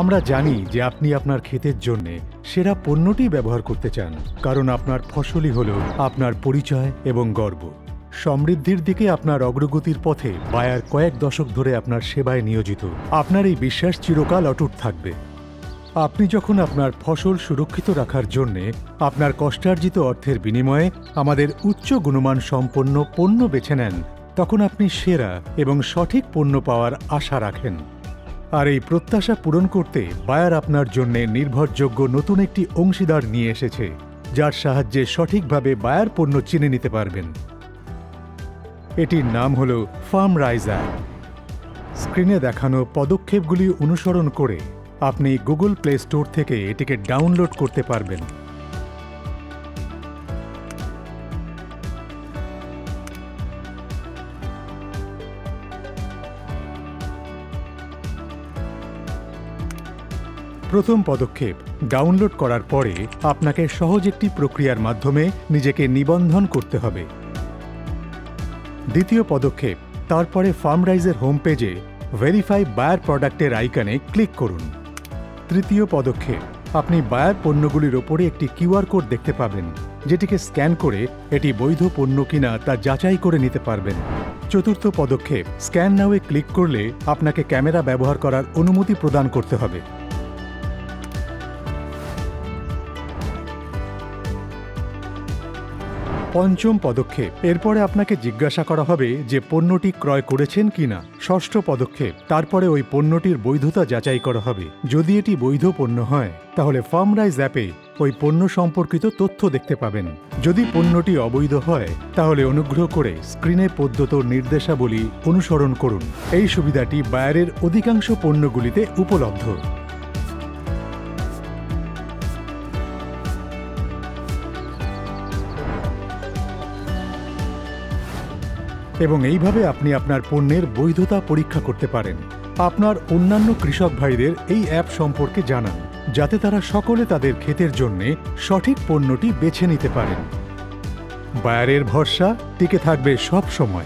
আমরা জানি যে আপনি আপনার ক্ষেতের জন্য সেরা পণ্যটি ব্যবহার করতে চান, কারণ আপনার ফসলই হল আপনার পরিচয় এবং গর্ব। সমৃদ্ধির দিকে আপনার অগ্রগতির পথে বায়ার কয়েক দশক ধরে আপনার সেবায় নিয়োজিত। আপনার এই বিশ্বাস চিরকাল অটুট থাকবে। আপনি যখন আপনার ফসল সুরক্ষিত রাখার জন্যে আপনার কষ্টার্জিত অর্থের বিনিময়ে আমাদের উচ্চ গুণমান সম্পন্ন পণ্য বেছে নেন, তখন আপনি সেরা এবং সঠিক পণ্য পাওয়ার আশা রাখেন। আর এই প্রত্যাশা পূরণ করতে বায়ার আপনার জন্যে নির্ভরযোগ্য নতুন একটি অংশীদার নিয়ে এসেছে, যার সাহায্যে সঠিকভাবে বায়ার পণ্য চিনে নিতে পারবেন। এটির নাম হল ফার্ম রাইজার। স্ক্রিনে দেখানো পদক্ষেপগুলি অনুসরণ করে আপনি গুগল প্লে স্টোর থেকে এটিকে ডাউনলোড করতে পারবেন। প্রথম পদক্ষেপ ডাউনলোড করার পরে আপনাকে সহজ একটি প্রক্রিয়ার মাধ্যমে নিজেকে নিবন্ধন করতে হবে। দ্বিতীয় পদক্ষেপ, তারপরে ফার্মরাইজের হোম পেজে ভেরিফাই বায়ার প্রোডাক্টের আইকনে ক্লিক করুন। তৃতীয় পদক্ষেপ, আপনি বায়ার পণ্যগুলির ওপরে একটি কিউআর কোড দেখতে পাবেন, যেটিকে স্ক্যান করে এটি বৈধ পণ্য কিনা তা যাচাই করে নিতে পারবেন। চতুর্থ পদক্ষেপ স্ক্যান নাওয়ে ক্লিক করলে আপনাকে ক্যামেরা ব্যবহার করার অনুমতি প্রদান করতে হবে। পঞ্চম পদক্ষেপ। এরপরে আপনাকে জিজ্ঞাসা করা হবে যে পণ্যটি ক্রয় করেছেন কিনা। ষষ্ঠ পদক্ষেপ, তারপরে ওই পণ্যটির বৈধতা যাচাই করা হবে। যদি এটি বৈধ পণ্য হয়, তাহলে ফার্মরাইজ অ্যাপে ওই পণ্য সম্পর্কিত তথ্য দেখতে পাবেন। যদি পণ্যটি অবৈধ হয়, তাহলে অনুগ্রহ করে স্ক্রিনে পদ্ধত নির্দেশাবলী অনুসরণ করুন। এই সুবিধাটি বায়ারের অধিকাংশ পণ্যগুলিতে উপলব্ধ। এবং এইভাবে আপনি আপনার পণ্যের বৈধতা পরীক্ষা করতে পারেন। আপনার অন্যান্য কৃষক ভাইদের এই অ্যাপ সম্পর্কে জানান, যাতে তারা সকলে তাদের ক্ষেতের জন্য সঠিক পণ্যটি বেছে নিতে পারেন। বায়ারের ভরসা টিকে থাকবে সব সময়।